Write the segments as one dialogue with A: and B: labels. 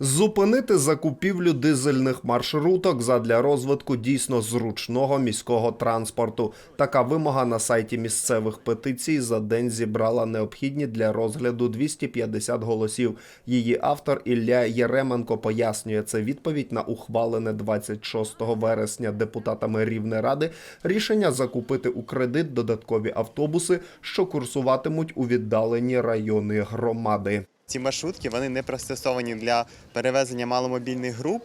A: Зупинити закупівлю дизельних маршруток задля розвитку дійсно зручного міського транспорту. Така вимога на сайті місцевих петицій за день зібрала необхідні для розгляду 250 голосів. Її автор Ілля Єременко пояснює це відповідь на ухвалене 26 вересня депутатами Рівнеради рішення закупити у кредит додаткові автобуси, що курсуватимуть у віддалені райони громади.
B: Ці маршрутки вони не пристосовані для перевезення маломобільних груп.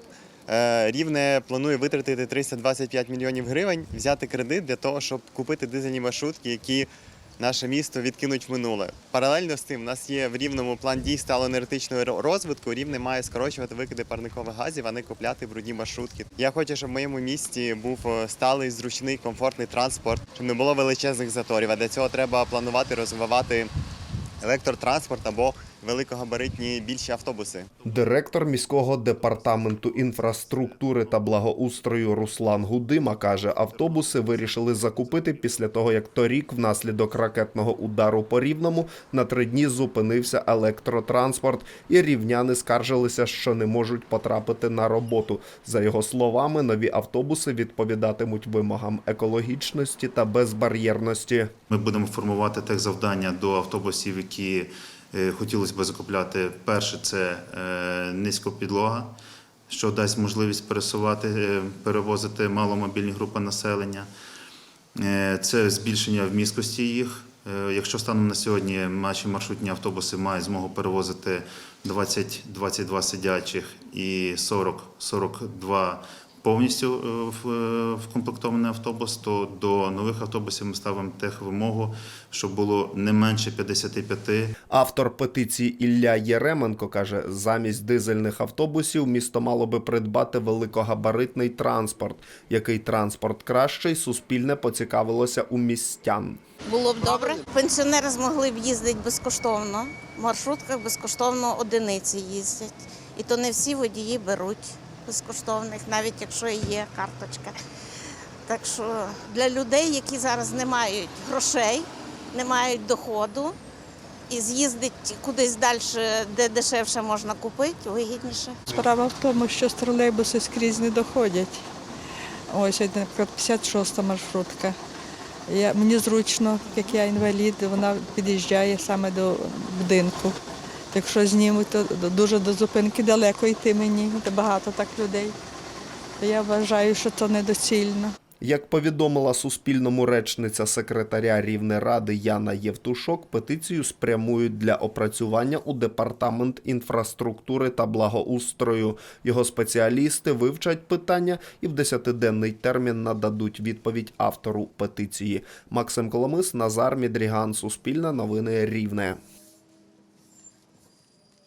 B: Е, Рівне планує витратити 325 мільйонів гривень, взяти кредит для того, щоб купити дизельні маршрутки, які наше місто відкинуть в минуле. Паралельно з тим, у нас є в рівному план дій сталоенергетичного ро- розвитку. Рівне має скорочувати викиди парникових газів, а не купляти брудні маршрутки. Я хочу, щоб в моєму місті був е, сталий, зручний, комфортний транспорт, щоб не було величезних заторів. А для цього треба планувати розвивати електротранспорт або великогабаритні більші автобуси.
A: Директор міського департаменту інфраструктури та благоустрою Руслан Гудима каже, автобуси вирішили закупити після того, як торік, внаслідок ракетного удару по рівному, на три дні зупинився електротранспорт, і рівняни скаржилися, що не можуть потрапити на роботу. За його словами, нові автобуси відповідатимуть вимогам екологічності та безбар'єрності.
C: Ми будемо формувати тех завдання до автобусів, які хотілося б закупляти. Перше це е, низькопідлога, що дасть можливість пересувати, е, перевозити маломобільні групи населення. Е, Це збільшення вмісткості їх. Е, Якщо станом на сьогодні наші маршрутні автобуси мають змогу перевозити 20-22 сидячих і 40-42 повністю е, в- е, вкомплектований автобус, то до нових автобусів ми ставимо тех вимогу, щоб було не менше 55
A: Автор петиції Ілля Єременко каже, замість дизельних автобусів місто мало би придбати великогабаритний транспорт. Який транспорт кращий, суспільне поцікавилося у містян.
D: Було б добре. Пенсіонери змогли б їздити безкоштовно. В маршрутках безкоштовно одиниці їздять. І то не всі водії беруть безкоштовних, навіть якщо і є карточка. Так що для людей, які зараз не мають грошей, не мають доходу, і з'їздить кудись далі, де дешевше можна купити, вигідніше.
E: Справа в тому, що з тролейбуси скрізь не доходять. Ось, наприклад, 56 маршрутка. Я, мені зручно, як я інвалід, вона під'їжджає саме до будинку. Якщо знімуть, то дуже до зупинки далеко йти мені, де багато так людей. Я вважаю, що це недоцільно.
A: Як повідомила Суспільному речниця секретаря Рівнеради Яна Євтушок, петицію спрямують для опрацювання у департамент інфраструктури та благоустрою. Його спеціалісти вивчать питання і в десятиденний термін нададуть відповідь автору петиції. Максим Коломис, Назар Мідріган, Суспільне новини Рівне.